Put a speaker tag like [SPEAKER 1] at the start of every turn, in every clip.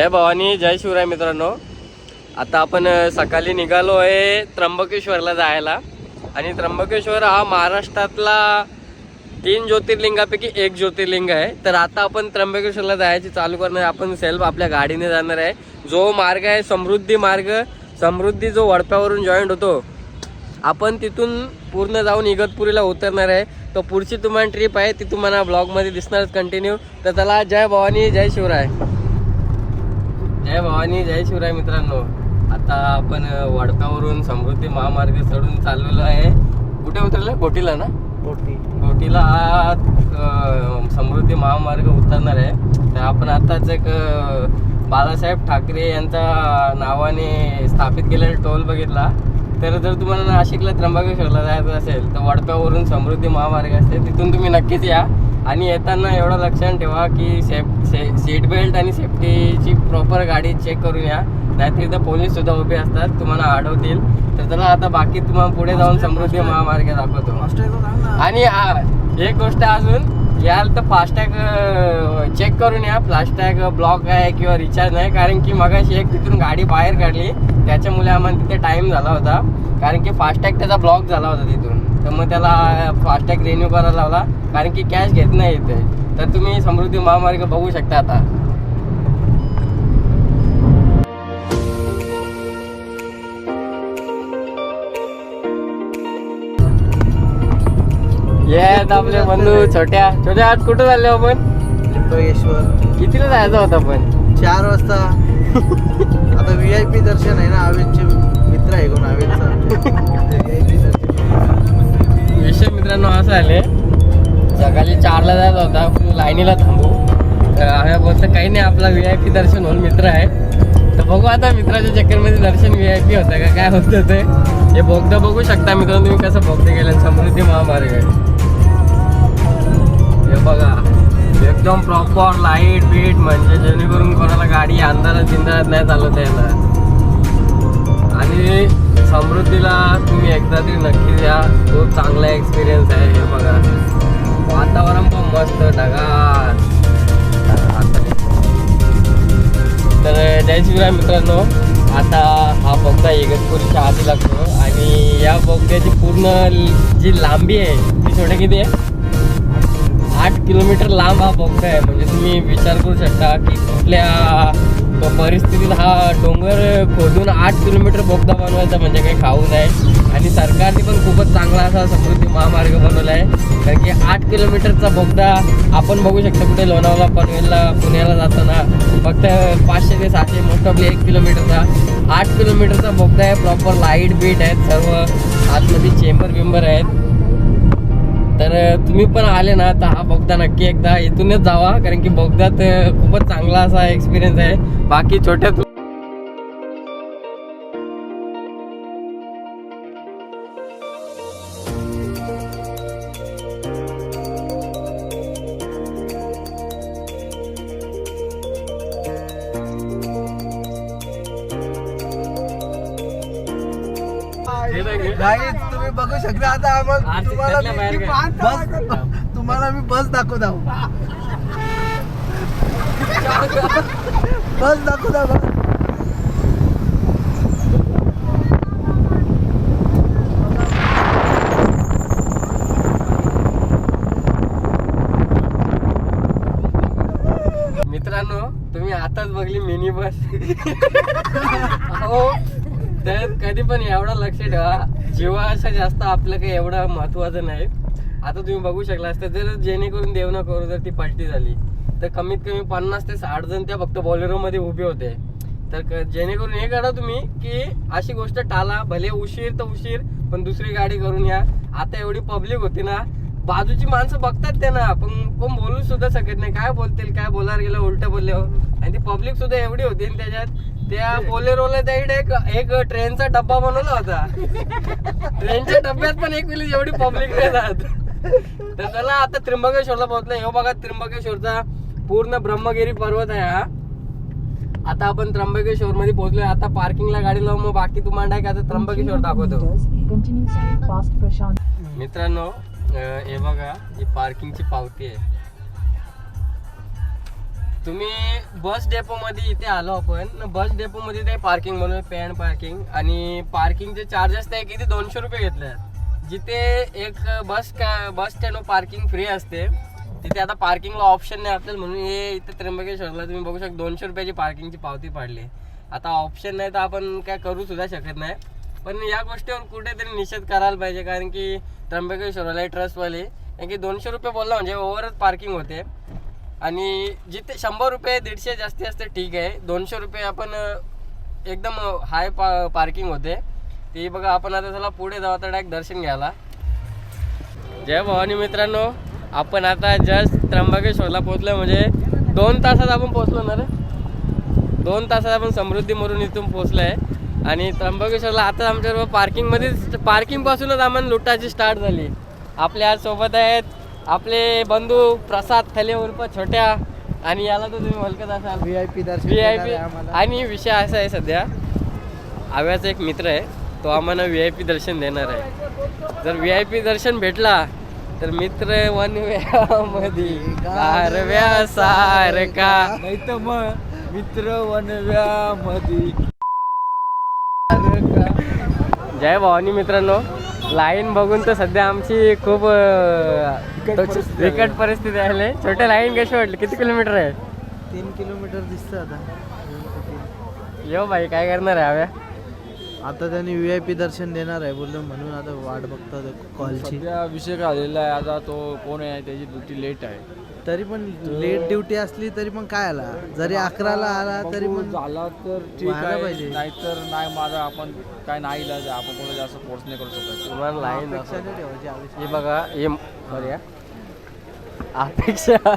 [SPEAKER 1] जय भवानी जय शिवराय मित्रांनो. आता आपण सकाळी निघालो आहे त्र्यंबकेश्वरला जायला. आणि त्र्यंबकेश्वर हा महाराष्ट्रातला तीन ज्योतिर्लिंगापैकी एक ज्योतिर्लिंग आहे. तर आता आपण त्र्यंबकेश्वरला जायची चालू करणार आपण सेल्फ आपल्या गाडीने जाणार आहे. जो मार्ग आहे समृद्धी मार्ग. समृद्धी जो वडप्यावरून जॉईंट होतो. आपण तिथून पूर्ण जाऊन इगतपुरीला उतरणार आहे. तर पुढची तुम्हाला ट्रिप आहे ती तुम्हाला ब्लॉगमध्ये दिसणारच कंटिन्यू तर त्याला जय भवानी जय शिवराय. जय भवानी जय शिवराय मित्रांनो. आता आपण अ, वडप्यावरून समृद्धी महामार्ग चढून चाललेलो आहे. कुठे उतरलं? गोटीला ना? गोटीला हा अ, समृद्धी महामार्ग उतरणार आहे. तर आपण आताच एक बाळासाहेब ठाकरे यांच्या नावाने स्थापित केलेला टोल बघितला. तर जर तुम्हाला नाशिकला त्र्यंबकेश्वरला जायचं असेल तर वडप्यावरून समृद्धी महामार्ग असते. तिथून तुम्ही नक्कीच या. आणि येताना एवढं लक्षात ठेवा की सेफ से सीट बेल्ट आणि सेफ्टीची प्रॉपर गाडी चेक करून या नाहीतर इथं पोलीस सुद्धा उभे असतात तुम्हाला अडवतील तर चला आता बाकी तुम्हाला पुढे जाऊन समृद्धी महामार्ग दाखवतो. आणि एक गोष्ट अजून याल तर फास्टॅग चेक करून या. फास्टॅग ब्लॉक आहे किंवा रिचार्ज नाही. कारण की मगाशी एक तिथून गाडी बाहेर काढली. त्याच्यामुळे आम्हाला तिथे टाइम झाला होता. कारण की फास्टॅग त्याचा ब्लॉक झाला होता तिथून. तर मग त्याला फास्टॅग रिन्यू करायला लावला. कारण की कॅश घेत नाही इथे. तर तुम्ही समृद्धी महामार्ग बघू शकता आता. येत आपले बंधू छोट्या. छोट्या आज कुठं चालले हो आपण कितीला जायचं होतं आपण?
[SPEAKER 2] चार वाजता. आता व्ही आय पी दर्शन आहे ना आवेदचे मित्र आहे कोण आवेदचा.
[SPEAKER 1] विषय मित्रांनो असं आले सकाळी चारला जायचा होता. लाईनीला थांबू. तर आम्ही बोलतो काही नाही आपला व्ही आय पी दर्शन होईल मित्र आहे. तर बघू आता मित्राच्या चक्करमध्ये दर्शन व्ही आय पी होतं का? काय होतं ते? हे बोगदा बघू शकता मित्रांनो तुम्ही कसं बोगदा गेलं समृद्धी महामार्ग आहे. बघा. एकदम प्रॉपर लाइट बीट म्हणजे जेणेकरून कोणाला गाडी अंधारात बिंधारात नाही चालवता येणार. आणि समृद्धीला तुम्ही एकदा तरी नक्की द्या. खूप चांगला एक्सपिरियन्स आहे हे बघा. वातावरण पण मस्त ढगाळ. तर जय शिवराय मित्रांनो आता हा बोगदा इगतपुरीच्या आधी लागतो. आणि या बोगद्याची पूर्ण जी लांबी आहे ती छोटे किती आहे? आठ किलोमीटर लांब हा बोगदा आहे. म्हणजे तुम्ही विचार करू शकता की कुठल्या परिस्थितीत हा डोंगर खोदून आठ किलोमीटर बोगदा बनवायचा म्हणजे काही खाऊ नाही आणि सरकारने पण खूपच चांगला असा समृद्धी महामार्ग बनवला आहे. कारण की आठ किलोमीटरचा बोगदा आपण बघू शकतो कुठे लोणावळा पनवेलला पुण्याला जाताना. फक्त पाचशे ते सातशे मोस्ट ऑफली एक किलोमीटरचा. आठ किलोमीटरचा बोगदा आहे प्रॉपर लाइट बीट आहेत सर्व आतमध्ये चेंबर बिंबर आहेत. तर तुम्ही पण आले ना तर हा बोगदा नक्की एकदा इथूनच जावा कारण की बोगदात खूपच चांगला असा एक्सपिरियन्स आहे. बाकी छोट्या
[SPEAKER 2] शकता आता आम्हाला
[SPEAKER 1] आरती
[SPEAKER 2] तुम्हाला
[SPEAKER 1] त्यातल्या बाहेर
[SPEAKER 2] मी- तुम्हाला मी बस दाखवत आहो बस दाखवत आहो बस.
[SPEAKER 1] मित्रांनो तुम्ही आताच बघली मिनी बस. हो तर कधी पण एवढा लक्ष ठेवा. जीवाचं जास्त आपलं काही एवढं महत्वाचं नाही आता तुम्ही बघू शकला असता जर जेणेकरून देव न करू जर ती पलटी झाली तर कमीत कमी पन्नास ते साठ जण त्या फक्त बॉलेरो मध्ये उभे होते. तर क- जेणेकरून हे करा तुम्ही की अशी गोष्ट टाळा भले उशीर तर उशीर पण दुसरी गाडी करून या. आता एवढी पब्लिक होती ना बाजूची माणसं बघतात ते ना पण कोण बोलू सुद्धा शकत नाही. काय बोलतील काय बोलायला गेलं उलट बोलले आणि ती पब्लिक सुद्धा एवढी होती आणि त्याच्यात. त्या बोलेरोला त्या एक एक ट्रेनचा डब्बा बनवला होता. ट्रेनच्या डब्यात पण एक वेळी एवढी पब्लिक नाही जात तर चला आता त्र्यंबकेश्वरला पोहोचलो. हे बघा त्र्यंबकेश्वरचा पूर्ण ब्रह्मगिरी पर्वत आहे हा. आता आपण त्र्यंबकेश्वर मध्ये पोहोचलोय. आता पार्किंगला गाडी लावून मग बाकी तुम्हाला काय आता त्र्यंबकेश्वर दाखवतो. मित्रांनो हे बघा ही पार्किंगची पावती आहे. तुम्ही बस डेपो मध्ये इथे आलो आपण बस डेपो मध्ये ते पार्किंग म्हणून पॅन पार्किंग आणि पार्किंगचे चार्जेस ते किती? दोनशे रुपये घेतले आहेत. जिथे एक बस का बस स्टँड पार्किंग फ्री असते तिथे आता पार्किंगला ऑप्शन नाही आपल्याला म्हणून हे इथे त्र्यंबकेश्वरला तुम्ही बघू शकता दोनशे रुपयाची पार्किंगची पावती पाडली. आता ऑप्शन नाही तर आपण काय करू सुद्धा शकत नाही. पण या गोष्टीवर कुठेतरी निषेध करायला पाहिजे कारण की त्र्यंबकेश्वरला ट्रस्टवाले कारण की दोनशे रुपये बोलला म्हणजे ओव्हरच पार्किंग होते. आणि जिथे शंभर रुपये दीडशे जास्ती असते ठीक आहे. दोनशे रुपये आपण एकदम हाय पा पार्किंग होते. ते बघा आपण आता चला पुढे जाऊ आता डायरेक्ट दर्शन घ्यायला. जय भवानी मित्रांनो आपण आता जस्ट त्र्यंबकेश्वरला पोचलो म्हणजे दोन तासात आपण पोचलो ना रे? दोन तासात आपण समृद्धी मरून इथून पोचलो आहे आणि त्र्यंबकेश्वरला आता आमच्याबरोबर पार्किंगमध्येच पार्किंगपासूनच आम्हाला लुटाची स्टार्ट झाली. आपल्या आज सोबत आहेत आपले बंधू प्रसाद थले उर्फ छोट्या आणि याला तर तुम्ही ओळखत असाल.
[SPEAKER 2] V I P Darshan
[SPEAKER 1] V I P. आणि विषय असा आहे सध्या आव्याचा एक मित्र आहे तो आम्हाला व्ही आय पी दर्शन देणार आहे. जर व्ही आय पी दर्शन भेटला तर मित्र वनव्यामध्ये कारव्या सारखा
[SPEAKER 2] नाही तर मग मित्र वनव्यामध्ये.
[SPEAKER 1] जय भवानी मित्रांनो. लाईन बघून तर सध्या आमची खूप. बिकट परिस्थिती आहे. छोट्या लाईन कशी वाटली? किती किलोमीटर आहे?
[SPEAKER 2] तीन किलोमीटर दिसतं आता.
[SPEAKER 1] येऊ भाई काय करणार आहे हव्या
[SPEAKER 2] आता त्यांनी व्ही आय पी दर्शन देणार आहे बोललो म्हणून आता वाट बघतात कॉलची
[SPEAKER 3] सध्या विषय काय झालेला आहे. आता तो कोण आहे? त्याची ड्युटी लेट आहे.
[SPEAKER 2] तरी पण लेट ड्युटी असली तरी पण काय आला? जरी अकराला आला तरी पण
[SPEAKER 3] झाला तर ठीक
[SPEAKER 2] व्हायला
[SPEAKER 3] आहे.
[SPEAKER 2] पाहिजे.
[SPEAKER 3] नाहीतर नाही माझा आपण काय नाही इलाज आहे. आपण कोणाला जास्त फोर्स नाही करू शकत.
[SPEAKER 1] तुम्हाला लाईन
[SPEAKER 2] अपेक्षा नाही ठेवायची.
[SPEAKER 1] हे बघा हे सॉरी अपेक्षा.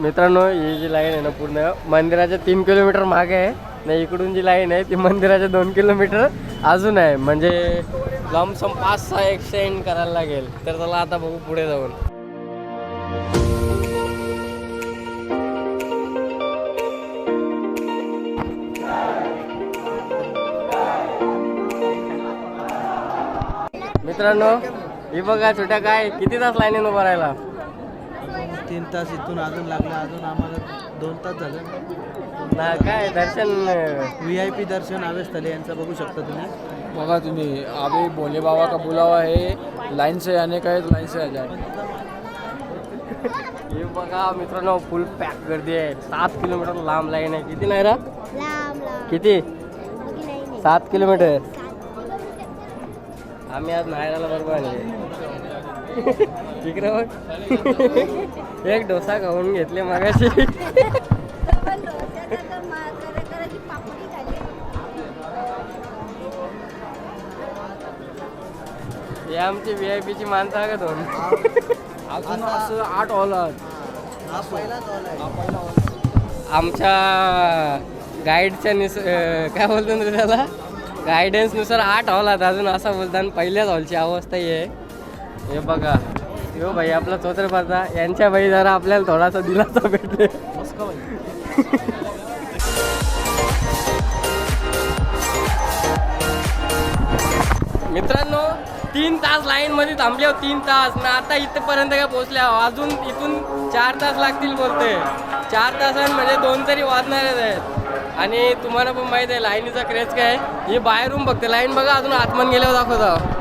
[SPEAKER 1] मित्रांनो ही जी लाईन आहे ना पूर्ण मंदिराच्या तीन किलोमीटर मागे आहे. नाही इकडून जी लाईन आहे ती मंदिराच्या दोन किलोमीटर अजून आहे. म्हणजे लमसम पाच सहा एक्सटेंड करायला लागेल. तर चला आता बघू पुढे जाऊन. मित्रांनो ही बघा छोट्या काय किती तास लाईनीन उभं राहिला?
[SPEAKER 2] तीन तास इथून अजून लागले अजून आम्हाला दोन तास झाले.
[SPEAKER 1] ना काय दर्शन
[SPEAKER 2] व्ही आय पी दर्शन आवेस्थले यांचं बघू शकता तुम्ही.
[SPEAKER 3] बघा तुम्ही अभी भोले बाबा का बुलावा है लाइन से आने का है तो लाइन से आ जाए.
[SPEAKER 1] हे बघा मित्रांनो फुल पॅक गर्दी आहे. सात किलोमीटर लांब लाईन आहे. किती नाही रा
[SPEAKER 4] लांब लांब.
[SPEAKER 1] किती. सात किलोमीटर. आम्ही आज नायराला बरोबर आणले. इकडे बघ. एक डोसा खाऊन घेतले मागाशी. हे आमची व्ही आय पीची माणसं आहे का दोन?
[SPEAKER 3] अजून असं आठ
[SPEAKER 2] हॉल
[SPEAKER 1] आमच्या गाईडच्या निस काय बोलतो त्याला? गायडन्सनुसार आठ हॉल आता अजून असं बोलताना पहिल्याच हॉलची अवस्था ही आहे. हे बघा. यो भाई आपला चोत्रपाचा. यांच्या बाई जरा आपल्याला थोडासा दिलासा भेटले. मित्रांनो तीन तास लाईन मध्ये थांबले हो तीन तास. ना आता इथपर्यंत काय पोहोचल्या हो. अजून इथून चार तास लागतील बोलते चार तासां म्हणजे दोन तरी वाजणारच आहेत. आणि तुम्हाला पण माहीत आहे लाईनीचा क्रेज काय हे बाहेरून बघते. लाईन बघा अजून आतमन गेल्यावर दाखवता.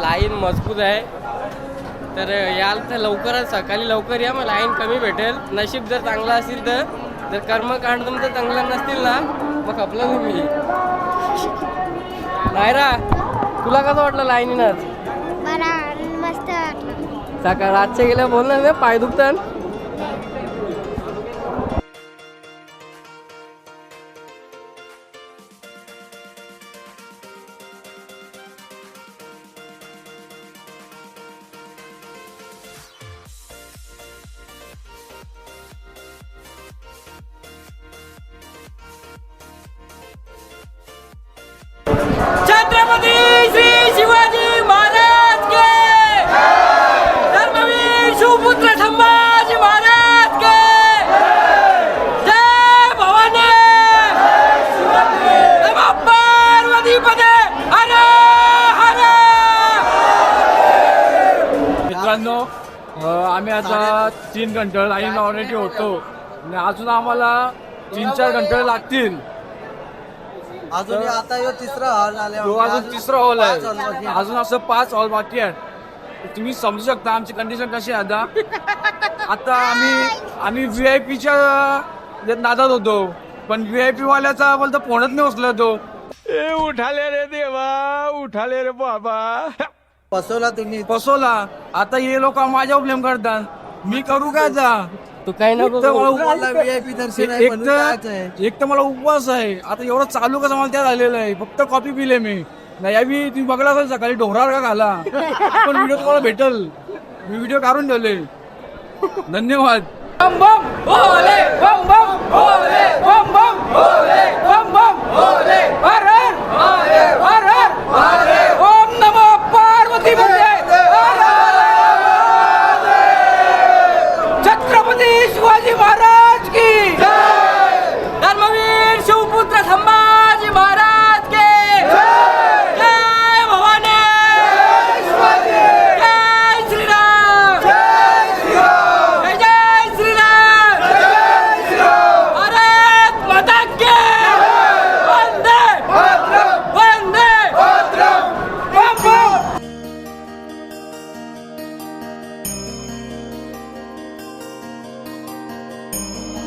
[SPEAKER 1] लाईन मजबूत आहे. तर याल तर लवकरच सकाळी लवकर या मग लाईन कमी भेटेल. नशीब जर चांगला असेल तर. जर कर्मकांड तुमचं चांगला नसतील ना मग खपलं तुम्ही. नाही रा तुला कसं वाटलं लाईनीनच? सकाळ रातच्या गेल्या बोललं ना पाय दुखतात.
[SPEAKER 3] आता तीन घंटे लाईन ऑलरेडी होतो. आणि अजून आम्हाला तीन चार घंटे लागतील.
[SPEAKER 2] अजून आता तिसरा हॉल आले
[SPEAKER 3] तो अजून तिसरा हॉल आहे. अजून असं पाच हॉल बाकी आहेत. तुम्ही समजू शकता आमची कंडिशन कशी आहे आता. आता आम्ही आम्ही व्ही आय पीच्या नादात होतो. पण व्ही आय पी वाल्याचा बोलतो फोनच नाही उचलत तो. ए उठाले रे देवा उठाले रे बाबा.
[SPEAKER 2] बसवला तुम्ही?
[SPEAKER 3] फसवला. आता हे लोक माझ्यावर ब्लेम करतात. मी करू काय आता?
[SPEAKER 1] तू काय नको
[SPEAKER 3] एक तर मला
[SPEAKER 1] करू.
[SPEAKER 3] उपवास-
[SPEAKER 2] व्हीआयपी दर्शन आहे
[SPEAKER 3] एक
[SPEAKER 2] म्हणून कायच आहे.
[SPEAKER 3] तर एक तर मला उपवास आहे. आता एवढं चालू कसं मला त्या झालेलं आहे? फक्त कॉपी पिले मी. नाही यावी तुम्ही बघला असेल सकाळी डोंगरावर का घाला पण व्हिडिओ तुम्हाला भेटल. मी व्हिडिओ काढून ठेवले. धन्यवाद. बम बम भोले बम बम भोले बम बम भोले बम बम भोले हर हर हर हर हर ओम नमो पार्वती in the light.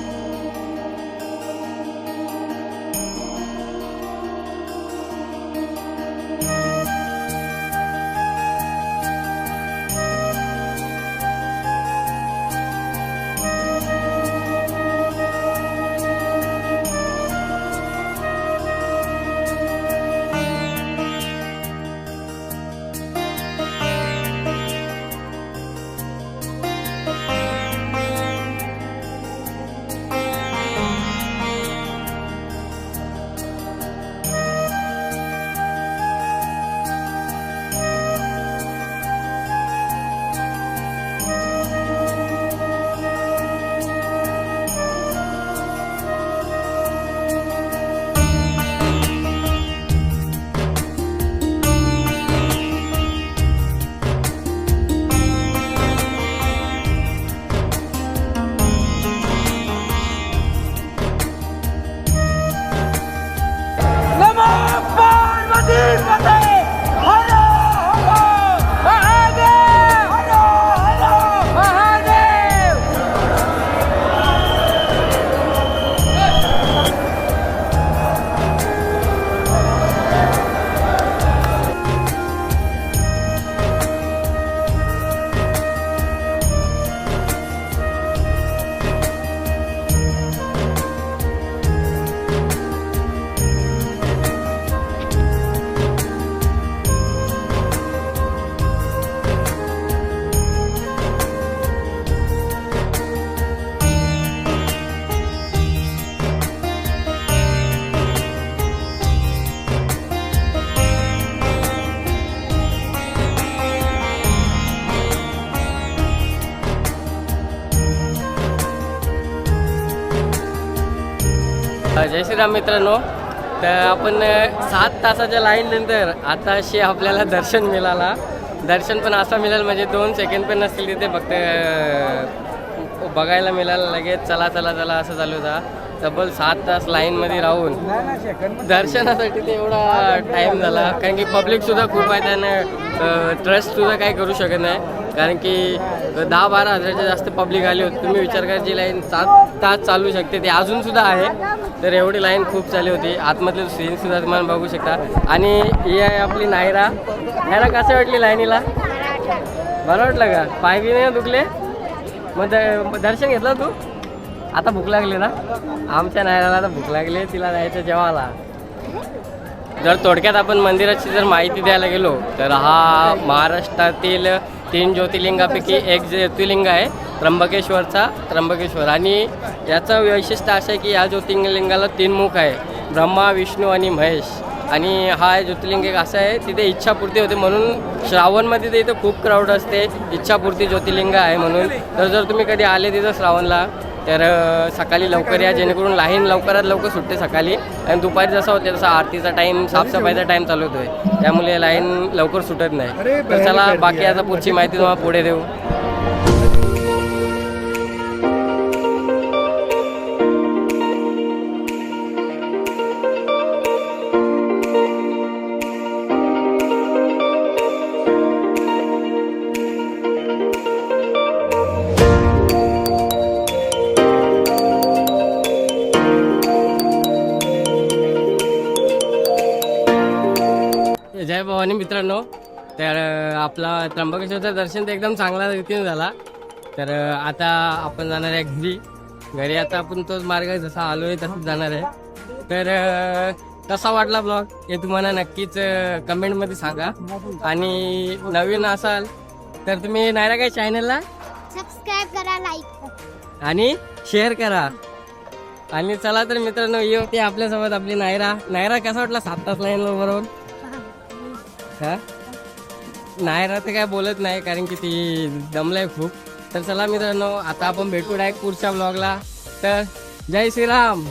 [SPEAKER 3] जय श्रीराम
[SPEAKER 1] मित्रांनो. तर आपण सात तासाच्या लाईननंतर आताशी आता आपल्याला दर्शन मिळाला. दर्शन पण असं मिळेल म्हणजे दोन सेकंड पण नसतील तिथे फक्त बघायला मिळालं लगेच चला चला चला असं चालू होता. तब्बल सात तास लाईनमध्ये राहून दर्शनासाठी ते एवढा टाईम झाला. कारण की पब्लिकसुद्धा खूप आहे त्यानं ट्रस्टसुद्धा काही करू शकत नाही. कारण की दहा बारा हजाराच्या जास्त पब्लिक आली होती. तुम्ही विचार करा जी लाईन सात तास चालू शकते ती अजूनसुद्धा आहे. तर एवढी लाईन खूप चालू होती. आतमधले सीनसुद्धा तुम्हाला बघू शकता. आणि ही आहे आपली नायरा. नायरा कसं वाटली लाईनीला बरं वाटलं का? पाय बी नाही दुखले? मग दर्शन घेतलं तू? आता भूक लागली ना? आमच्या नायराला आता भूक लागली तिला जायचं जेवायला. जर थोडक्यात आपण मंदिराची जर माहिती द्यायला गेलो तर हा महाराष्ट्रातील तीन ज्योतिर्लिंगापैकी एक ज्योतिर्लिंग आहे त्र्यंबकेश्वरचा त्र्यंबकेश्वर. आणि याचं वैशिष्ट्य असं आहे की या ज्योतिर्लिंगाला तीन मुख आहे ब्रह्मा विष्णू आणि महेश. आणि हा ज्योतिर्लिंग एक असं आहे तिथे इच्छापूर्ती होते म्हणून श्रावणमध्ये तर इथं खूप क्राऊड असते इच्छापूर्ती ज्योतिर्लिंग आहे म्हणून. तर जर तुम्ही कधी आले तिथं श्रावणला तर सकाळी लवकर या जेणेकरून लाईन लवकरात लवकर सुटते सकाळी. आणि दुपारी जसं होते तसा आरतीचा टाईम साफसफाईचा टाईम चालू होतोय. त्यामुळे लाईन लवकर सुटत नाही. तर चला बाकी आता पुढची माहिती तुम्हाला पुढे देऊ. आपला त्र्यंबकेश्वरचं दर्शन तर एकदम चांगल्या रीतीने झाला. तर आता आपण जाणार आहे घरी. घरी आता आपण तोच मार्ग जसा आलोय तसंच जाणार आहे. तर कसा वाटला ब्लॉग हे तुम्हाला नक्कीच कमेंटमध्ये सांगा. आणि नवीन असाल तर तुम्ही नायरा काय चॅनलला
[SPEAKER 4] सबस्क्राईब करा लाईक
[SPEAKER 1] आणि शेअर करा. आणि चला तर मित्रांनो ये होती आपल्यासोबत आपली नायरा. नायरा कसा वाटला? सात तास लाईन बरोबर? हा? नाही तर काय बोलत नाही कारण की ती दमलंय खूप. तर चला मित्रांनो आता आपण भेटू डायरेक्ट पुढच्या ब्लॉगला तर जय श्रीराम.